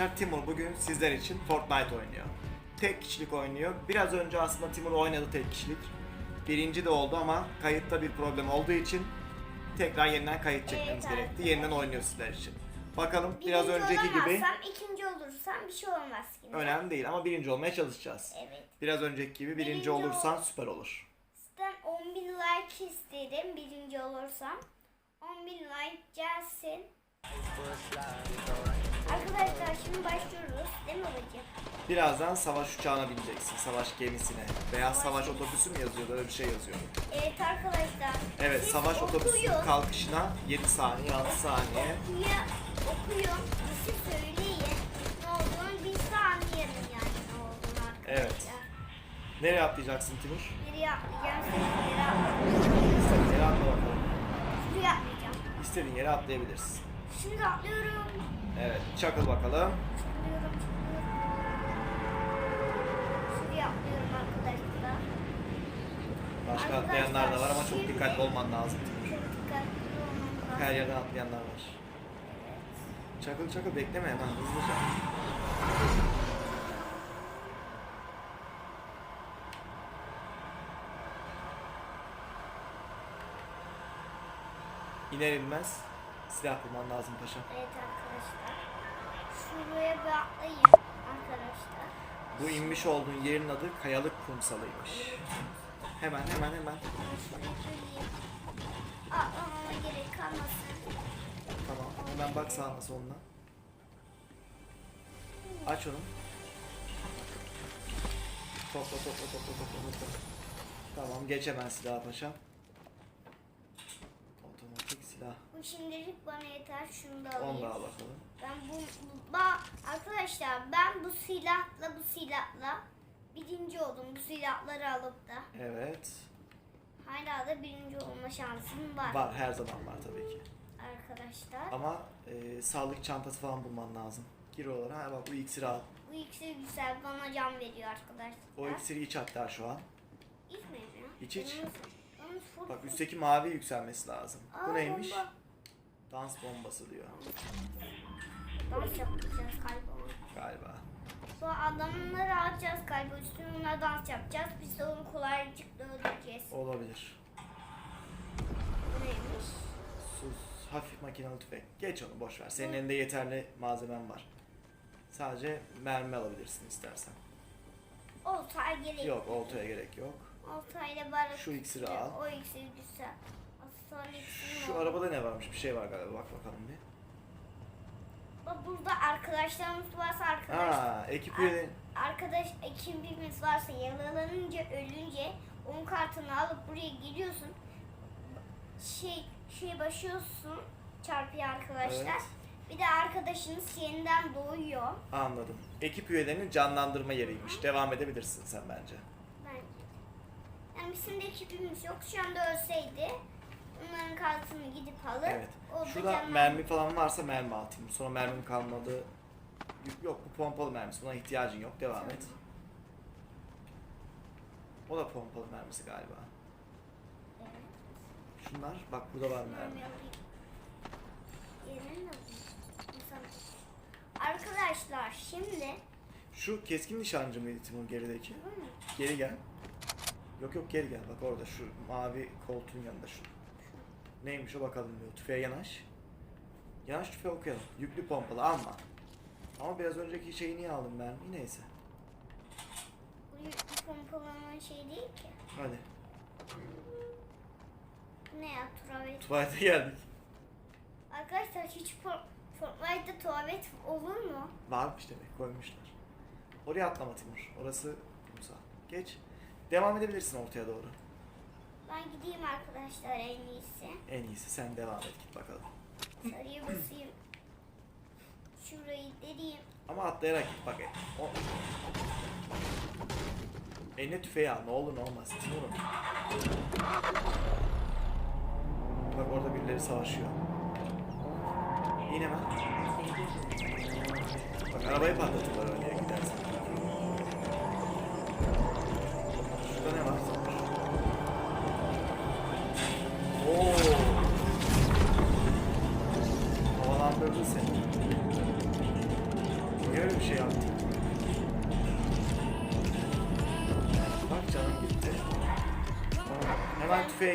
Arkadaşlar. Timur bugün sizler için Fortnite oynuyor. Tek kişilik oynuyor. Biraz önce aslında Timur oynadı tek kişilik. Birinci de oldu ama kayıtta bir problem olduğu için tekrar yeniden kayıt çekmemiz Evet, gerekti. evet. Yeniden oynuyor sizler için. Bakalım biraz Birinci önceki gibi ikinci olursam bir şey olmaz ki. önemli değil ama birinci olmaya çalışacağız. Evet. Biraz önceki gibi birinci, Birinci olursan ol- süper olur. Sizden 10 bin like isterim birinci olursam. 10 bin like gelsin. Arkadaşlar şimdi başlıyoruz değil mi babacığım? Birazdan savaş uçağına bineceksin. Savaş gemisine. Veya savaş otobüsü mü yazıyordu? Öyle bir şey yazıyor. Evet arkadaşlar. Evet siz savaş otobüsünün okuyun. kalkışına 7 saniye 6 saniye. Okuya, okuyun. Siz söyleyin. Ne olduğunu bir saniye yani ne olduğunu arkadaşlar. Evet. Nereye atlayacaksın Timur? Nereye atlayacağım? Nereye atlayacağım? İstediğin yere atla bakalım. Şuraya atlayacağım. İstediğin yere atlayabilirsin. Şimdi atlıyorum. Evet çakıl bakalım. Şuraya atlıyorum arkadaşlar. Başka Arkadaşlar, atlayanlar da var ama çok dikkatli olman lazım. Çok dikkatli olmam lazım. Her yerden atlayanlar var. Evet. Çakıl çakıl bekleme hemen hızlıca. İner inmez silah bulman lazım paşa. Evet arkadaşlar. Şuraya bir atlayayım arkadaşlar. Bu inmiş olduğun yerin adı Kayalık Kumsalı'ymış. Hemen hemen hemen. Atlamama gerek kalmasın. Tamam. Hemen bak sağına soluna. Aç onu. Topla topla topla topla topla. Tamam geç hemen silah paşa. Otomatik silah. Bu şimdilik bana yeter. Şunu da Onu alayım. da al bakalım. Ben bu, bu ba, arkadaşlar ben bu silahla bu silahla birinci oldum. Bu silahları alıp da Evet. hala da birinci olma şansım var. Var her zaman var tabii ki. Arkadaşlar. Ama e, sağlık çantası falan bulman lazım. Gir oralara. Ha bak bu iksiri al. Bu iksir güzel bana can veriyor arkadaşlar. O iksiri iç hatta şu an. İçmeyeyim ya. İç, iç. Yalnız- yalnız full- Bak üstteki mavi yükselmesi lazım. Aa, Bu neymiş? bomba. Dans bombası diyor. Dans yapacağız galiba. Galiba. Bu adamları alacağız galiba. Üstüne dans yapacağız. Biz de onu kolaycıkla öldüreceğiz. Olabilir. Bu neymiş? Sus. Hafif makinalı tüfek. Geç onu boş ver. Senin elinde yeterli malzemen var. Sadece mermi alabilirsin istersen. Oltay gerek. Yok oltaya gerek yok. Oltayla balık. Şu iksiri al. O iksir güzel. Şu arabada ne varmış? Bir şey var galiba. Bak bakalım bir. Bak burada arkadaşlarımız varsa arkadaş. Aa, ekip üyeleri. Arkadaş ekibimiz varsa yaralanınca ölünce onun kartını alıp buraya geliyorsun. Şey şey başlıyorsun çarpıya arkadaşlar. Evet. Bir de arkadaşınız yeniden doğuyor. Anladım. Ekip üyelerinin canlandırma yeriymiş. Devam edebilirsin sen bence. Ben yani bizim de ekibimiz yok. Şu anda ölseydi onların kartını gidip alıp Evet. orada Şurada mermi falan varsa mermi atayım. Sonra mermim kalmadı. Yok, bu pompalı mermisi. Buna ihtiyacın yok. Devam et. O da pompalı mermisi galiba. Evet. Şunlar bak burada var mermi. Yerine mi alayım? İnsan- Arkadaşlar şimdi Şu keskin nişancı mıydı Timur gerideki? Bu mu? Geri gel. Yok yok geri gel. Bak orada şu mavi koltuğun yanında şu. Neymiş o bakalım diyor. Tüfeğe yanaş. Yanaş tüfeği okuyalım. Yüklü pompalı alma. Ama biraz önceki şeyi niye aldım ben? Neyse. Bu yüklü pompalamanın şey değil ki. Hadi. Ne ya tuvalet? Tuvalete geldik. Arkadaşlar hiç for- Fortnite'da tuvalet olur mu? Varmış demek koymuşlar. Oraya atlama Timur. Orası kumsal. Geç. Devam edebilirsin ortaya doğru. Ben gideyim arkadaşlar en iyisi. En iyisi sen devam et git bakalım. Sarıya basayım. Şurayı deleyim. Ama atlayarak git bak. O... Eline tüfeği al ne olur ne olmaz Timur'um. Bak orada birileri savaşıyor. İn hemen. Bak arabayı patlatırlar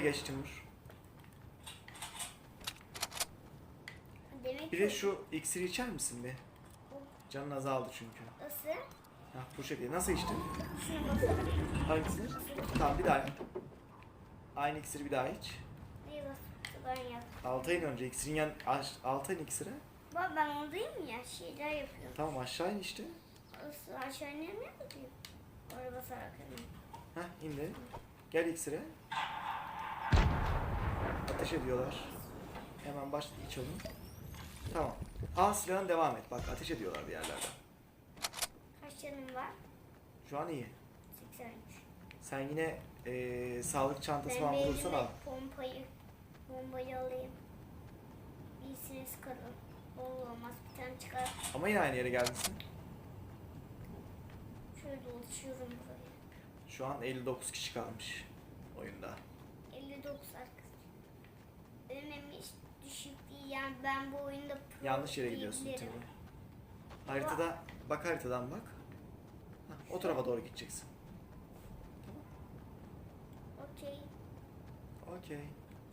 geç Timur. Demek Bir ki de şu iksiri içer misin bir? Canın azaldı çünkü. Nasıl? Hah bu şekilde. Nasıl içtin? Şuna basalım. Hangisini? Tamam bir daha yap. Aynı iksiri bir daha iç. Bir basıp ben yap. 6 ayın önce iksirin yan... 6 ayın iksiri. Bak ben oradayım ya şeyler yapıyorum. Tamam aşağı in işte. Nasıl aşağı inemiyor muyum? Oraya basarak hemen. Heh indi. Gel iksire. Ateş ediyorlar. Hemen başla iç onu. Tamam. Al silahın devam et. Bak ateş ediyorlar bir yerlerden. Kaç canım var? Şu an iyi. 83. Sen yine eee, sağlık çantası Ben falan bulursan al. pompayı, bombayı alayım. İyisini sıkarım. Olur olmaz bir tane çıkar. Ama yine aynı yere gelmişsin. Şöyle dolaşıyorum buraya. Şu an 59 kişi kalmış oyunda. 59 arkadaşlar. Hiç düşük değil yani ben bu oyunda pro Yanlış yere gidiyorsun. Timur. Haritada, bak haritadan bak. Hah, o tarafa doğru gideceksin. Okey. Okey.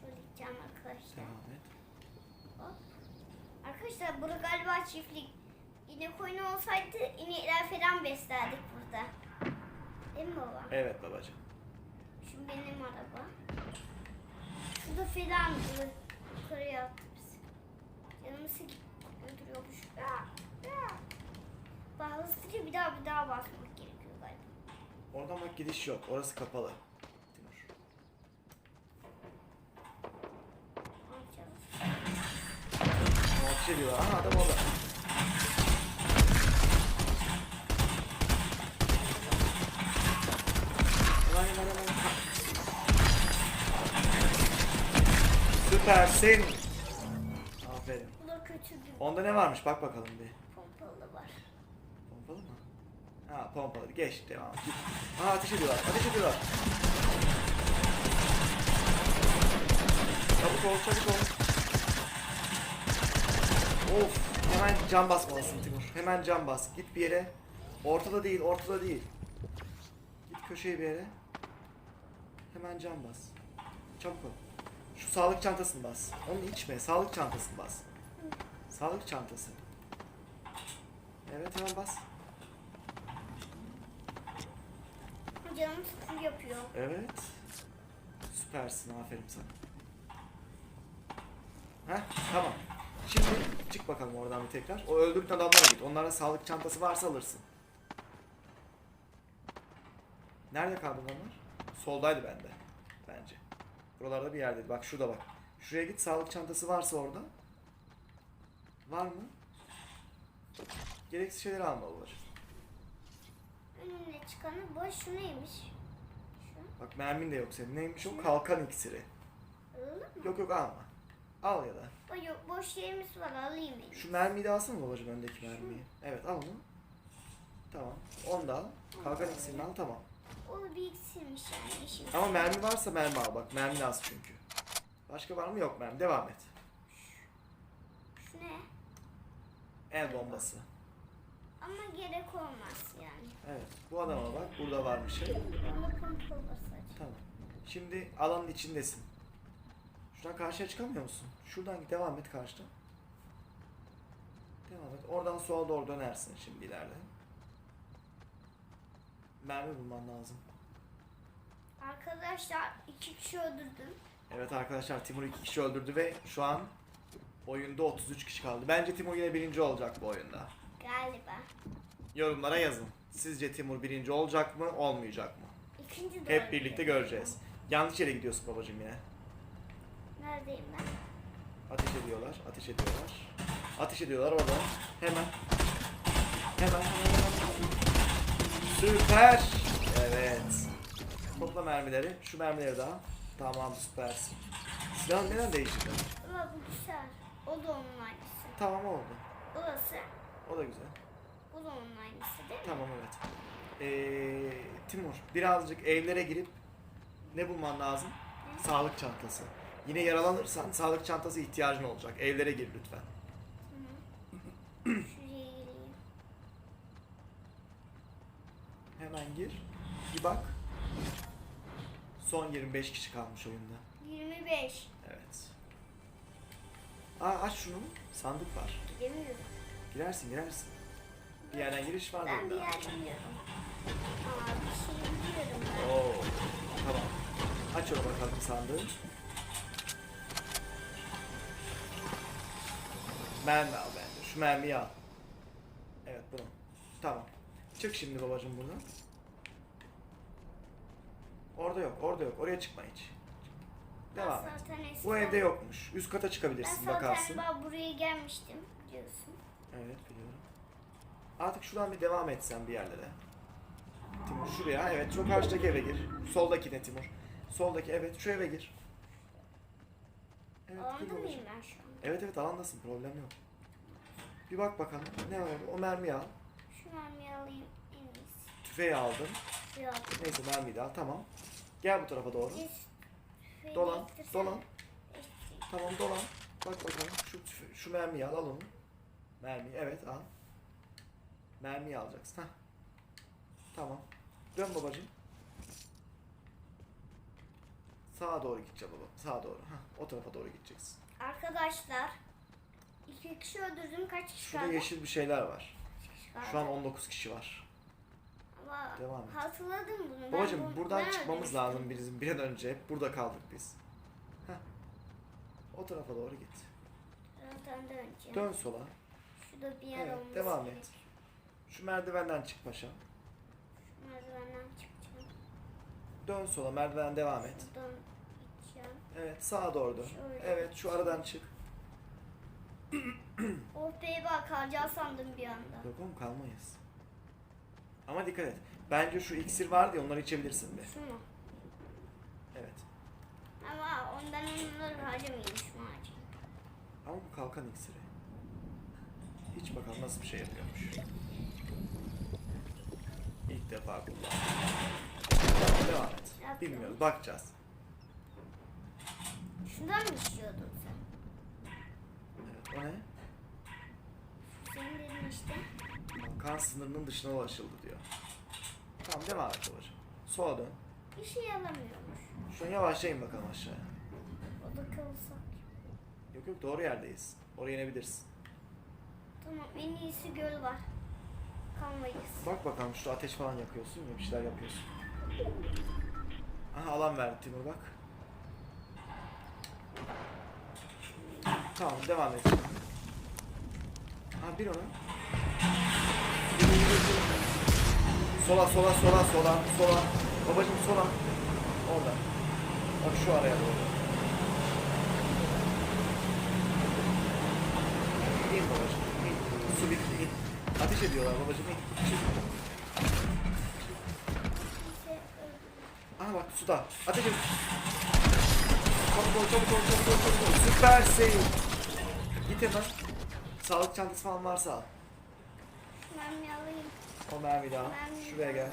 Şöyle gideceğim arkadaşlar. Devam et. Hop. Arkadaşlar burada galiba çiftlik. İnek oyunu olsaydı inekler falan beslerdik burada. Değil mi baba? Evet babacığım. Şu benim araba. Şurada dur. Yukarıya attı. Canımı silip götürüyormuş. Hızlıca bir daha bir daha basmak gerekiyor galiba. Oradan bak gidiş yok. Orası kapalı. Timur. Ateş ediyorlar. Aha adam orada. Süpersin. Aferin. Onda ne varmış bak bakalım bir. pompalı var. Pompalı mı? Ha pompalı. Geç devam. Aa ateş ediyorlar. Ateş ediyorlar. Çabuk ol çabuk ol. Of. Hemen cam basmalısın Timur. Hemen cam bas. Git bir yere. Ortada değil ortada değil. Git köşeye bir yere. Hemen cam bas. Çabuk ol. Şu sağlık çantasını bas. Onu içme. Sağlık çantasını bas. Sağlık çantası. Evet hemen bas. Canım sıkı yapıyor. Evet. Süpersin aferin sana. Heh tamam. Şimdi çık bakalım oradan bir tekrar. O öldürdüğün adamlara git. Onlara sağlık çantası varsa alırsın. Nerede kaldı onlar? Soldaydı bende. Bence. Buralarda bir yerdeydi. Bak şurada bak. Şuraya git sağlık çantası varsa orada. Var mı? Gereksiz şeyleri almalılar. Önüne çıkanı boş şu neymiş? Şu. Bak mermin de yok senin. Neymiş o? Kalkan iksiri. Mi? Yok yok alma. Al ya da. Bak yok boş yerimiz var alayım en iyisi. Şu mermiyi de alsana babacığım öndeki mermiyi. Evet al onu. Tamam. Onu da al. Kalkan iksirini al tamam. O bir iksirmiş yani işim. Ama mermi varsa mermi al bak. Mermi az çünkü. Başka var mı? Yok mermi. Devam et. Şu ne? El bombası. Ama gerek olmaz yani. Evet. Bu adama bak. Burada var bir şey. Bunda kontrol. Tamam. Şimdi alanın içindesin. Şuradan karşıya çıkamıyor musun? Şuradan devam et karşıdan. Devam et. Oradan sola doğru dönersin şimdi ileride. Mermi bulman lazım. Arkadaşlar iki kişi öldürdüm. Evet arkadaşlar Timur iki kişi öldürdü ve şu an oyunda 33 kişi kaldı. Bence Timur yine birinci olacak bu oyunda. Galiba. Yorumlara yazın. Sizce Timur birinci olacak mı, olmayacak mı? İkinci de Hep birlikte göreceğiz. Yanlış yere gidiyorsun babacığım yine. Neredeyim ben? Ateş ediyorlar, ateş ediyorlar. Ateş ediyorlar orada. Hemen. Hemen, hemen, hemen. Süper. Evet. Topla mermileri. Şu mermileri daha. Tamam süpersin. Silahın neden değiştirdin? Ama bu güzel. O da onun aynısı. Tamam oldu. Burası. O da güzel. Bu da onun aynısı değil mi? Tamam evet. Ee, Timur birazcık evlere girip ne bulman lazım? Sağlık çantası. Yine yaralanırsan sağlık çantası ihtiyacın olacak. Evlere gir lütfen. Tamam. Şuraya gireyim. Sen gir. Bir bak. Son 25 kişi kalmış oyunda. 25. Evet. Aa aç şunu. Sandık var. Gidemiyorum. Girersin girersin. Bir yerden giriş var Ben bir yer biliyorum. Aa bir şey biliyorum ben. Oo. Tamam. Aç onu bakalım sandığı. Mermi al bence. Şu mermiyi al. Evet bunu. Tamam. Çık şimdi babacım buradan. Orada yok, orada yok. Oraya çıkma hiç. Devam Ben et. Bu evde yokmuş. Üst kata Ben çıkabilirsin zaten bakarsın. ben buraya gelmiştim diyorsun. Evet biliyorum. Artık şuradan bir devam etsen bir yerlere. Timur şuraya. Evet şu karşıdaki eve gir. Soldaki ne Timur? Soldaki evet şu eve gir. Evet Alanda mıyım ben şu an? Evet evet alandasın problem yok. Bir bak bakalım ne var orada? O mermiyi al. Şu mermiyi alayım en iyisi. Tüfeği aldın. Yok. Neyse mermiyi de al tamam. Gel bu tarafa doğru. Dolan, dolan. Tamam dolan. Bak bakalım şu şu mermiyi al al onu. Mermiyi evet al. Mermiyi alacaksın. Hah. Tamam. Dön babacığım. Sağa doğru gideceğim baba. Sağa doğru. Hah, o tarafa doğru gideceksin. Arkadaşlar iki kişi öldürdüm kaç kişi Şurada kaldı? yeşil bir şeyler var. Kişi kaldı. Şu an 19 kişi var. Ama Devam et. hatırladım bunu. Ben Babacım bu- buradan ben çıkmamız lazım bizim bir an önce. Hep burada kaldık biz. Heh. O tarafa doğru git. Zaten döneceğim. Dön sola. Şurada bir yer Evet, olması devam et. gerekiyor. Şu merdivenden çık paşa. Şu merdivenden çıkacağım. Dön sola merdivenden devam et. Şuradan gideceğim. Evet sağa doğru dön. Şöyle. Evet şu aradan çık. Oh be bak harcağı sandım bir anda. Yok oğlum kalmayız. Ama dikkat et. Bence şu iksir vardı ya onları içebilirsin be. Şu mu? Evet. Ama ondan onları harcamayayım şu ağacı. Ama bu kalkan iksiri. Hiç bakalım nasıl bir şey yapıyormuş. İlk defa kullandım. Devam et. Bilmiyoruz. Bakacağız. Şundan mı içiyordun sen? Evet, o ne? Senin dedin işte. Kan sınırının dışına ulaşıldı diyor. Tamam devam et babacığım. Sola dön. Bir şey alamıyormuş. Şu an yavaşça in bakalım aşağıya. O da kalırsak. Yok yok doğru yerdeyiz. Oraya inebilirsin. Tamam en iyisi göl var. Kalmayız. Bak bakalım şu ateş falan yakıyorsun ya bir şeyler yapıyorsun. Aha alan verdi Timur bak. Tamam devam et. Ha bir ona. Sola sola sola sola sola. Babacım sola. Orada. Bak şu araya doğru. İn babacım. in. Su bitti in. Ateş ediyorlar babacım in. Çık. Aha bak suda. Ateş et. Çabuk ol çabuk ol çabuk ol çabuk ol. Süpersin. Git hemen. Sağlık çantası falan varsa al. Alayım. O mermiyi al. Şuraya gel.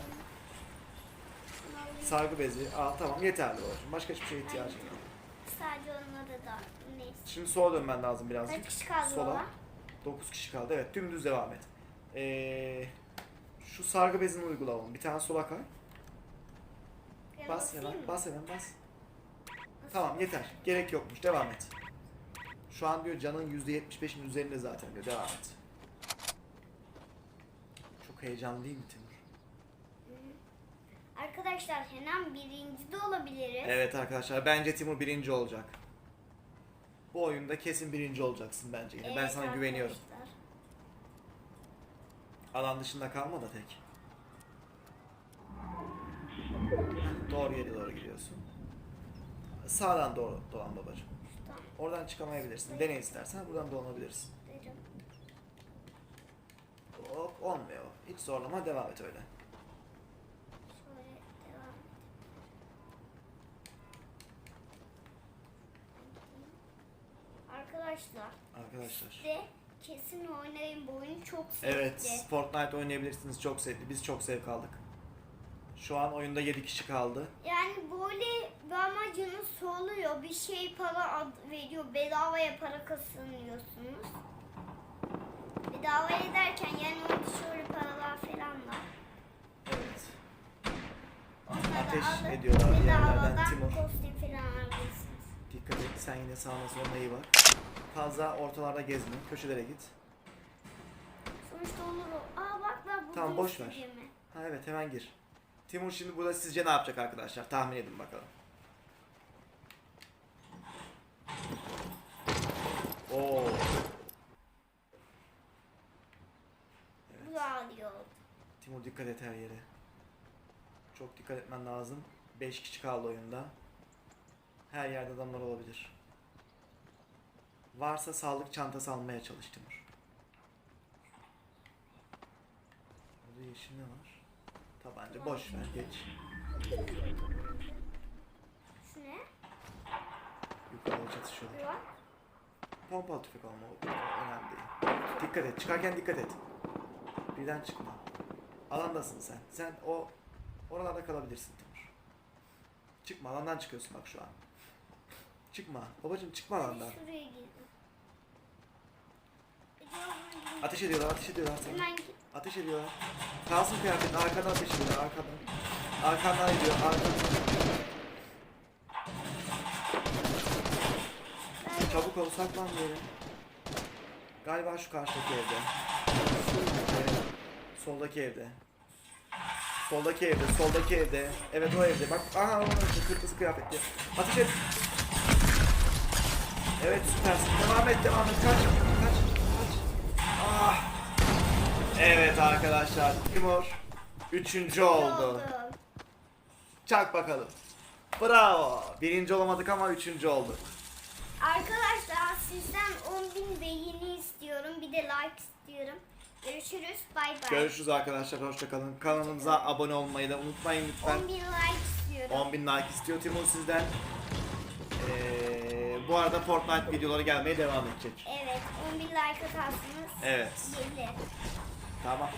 Sargı bezi al. Tamam yeterli babacığım. Başka hiçbir şeye ihtiyacın yok. Sadece onları da neyse. Şimdi sola dönmen lazım birazcık. Kaç kişi kaldı Sola. baba? 9 kişi kaldı. Evet dümdüz devam et. Ee, şu sargı bezini uygulayalım. Bir tane sola kay. Bas basayım hemen. mı? Bas hemen bas. Tamam yeter. Gerek yokmuş. Devam et. Şu an diyor canın %75'in üzerinde zaten diyor. Devam et. Çok heyecanlı değil mi Timur? Arkadaşlar hemen birinci de olabiliriz. Evet arkadaşlar bence Timur birinci olacak. Bu oyunda kesin birinci olacaksın bence yine. ben Evet sana güveniyorum. arkadaşlar. Alan dışında kalma da tek. Doğru yere doğru gidiyorsun. Sağdan doğru dolan babacığım. Oradan çıkamayabilirsin. Dene istersen buradan dolanabilirsin. derim. Hop olmuyor. Hiç zorlama devam et öyle. Arkadaşlar Arkadaşlar. size kesin oynayın bu oyunu çok sevdi. Evet, Fortnite oynayabilirsiniz. Çok sevdi. Biz çok zevk aldık. Şu an oyunda 7 kişi kaldı. Yani böyle bir amacınız oluyor. Bir şey para veriyor. Bedavaya para kazanıyorsunuz. Bedavaya derken yani orada şöyle paralar falan var. Evet. Ateş alın. ediyorlar bir yerlerden Timur. kostüm falan alabilirsiniz. Dikkat et sen yine sağına soluna iyi bak. Fazla ortalarda gezme. Köşelere git. Sonuçta olur o. Aa bak ben buldum Tamam, boş ver. istediğimi. Ha evet hemen gir. Timur şimdi burada sizce ne yapacak arkadaşlar? Tahmin edin bakalım. Oo. Bu da alıyor. Timur dikkat et her yere. Çok dikkat etmen lazım. 5 kişi kaldı oyunda. Her yerde adamlar olabilir. Varsa sağlık çantası almaya çalış Timur. Burada yeşil ne var? Tabanca boş ver geç. Şu ne? Yukarıda çatışıyorlar. Pompalı tüfek olma o önemli değil. Dikkat et çıkarken dikkat et. Birden çıkma. Alandasın sen. Sen o oralarda kalabilirsin Timur. Çıkma alandan çıkıyorsun bak şu an. Çıkma. Babacım çıkma alandan. Şuraya girdim. Ateş ediyorlar ateş ediyorlar sana. Hemen git. Ateş ediyorlar. Kalsın kıyafetin arkadan ateş ediyorlar arkadan. Arkandan ediyor arkadan. Çabuk ol saklan bir yere. Galiba şu karşıdaki evde. Evet, Soldaki evde. Soldaki evde, soldaki evde. Evet o evde. Bak aha orada kırmızı kıyafetli. Ateş et. Evet süpersin. Devam et, devam et. Kaç, kaç, kaç. Ah. Evet arkadaşlar. Timur üçüncü oldu. Oldu. Çak bakalım. Bravo. Birinci olamadık ama üçüncü olduk. Arkadaşlar sizden 10.000 beğeni istiyorum. Bir de like istiyorum. Görüşürüz. Bay bay. Görüşürüz arkadaşlar. Hoşçakalın. Kanalımıza abone olmayı da unutmayın lütfen. 10.000 like istiyorum. 10.000 like istiyor Timur sizden. Ee, bu arada Fortnite videoları gelmeye devam edecek. Evet 10.000 like atarsınız. Evet. Gelir. Tamam.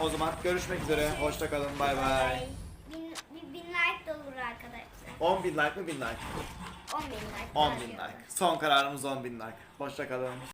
O zaman görüşmek üzere. Hoşçakalın. Bay bay. Bin, bir bin like da olur arkadaşlar. 10.000 like mı 1000 like? 10 bin like. 10.000 like. Son kararımız 10.000 like. Hoşçakalın.